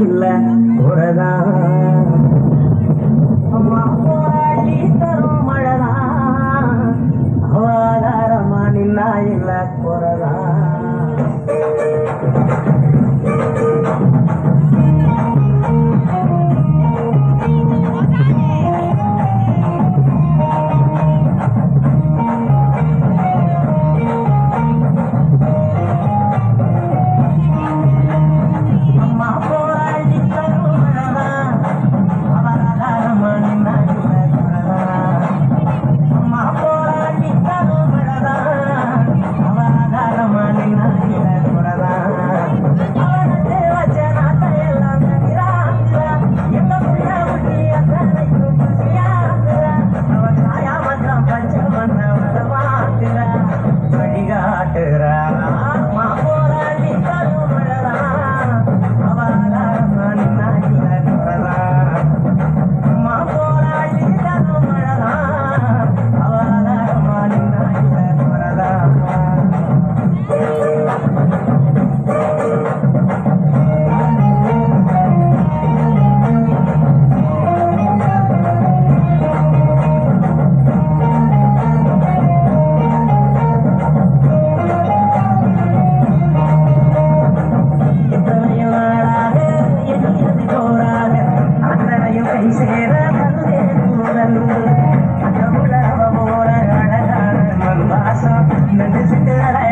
ಇಲ್ಲ ಕೊಡದ ಹೋರಾಡಿ ತರು ಮಾಡದ ಅವಾದಾರಮ್ಮ ನಿನ್ನ ಇಲ್ಲ ಕೊಡದ I'm not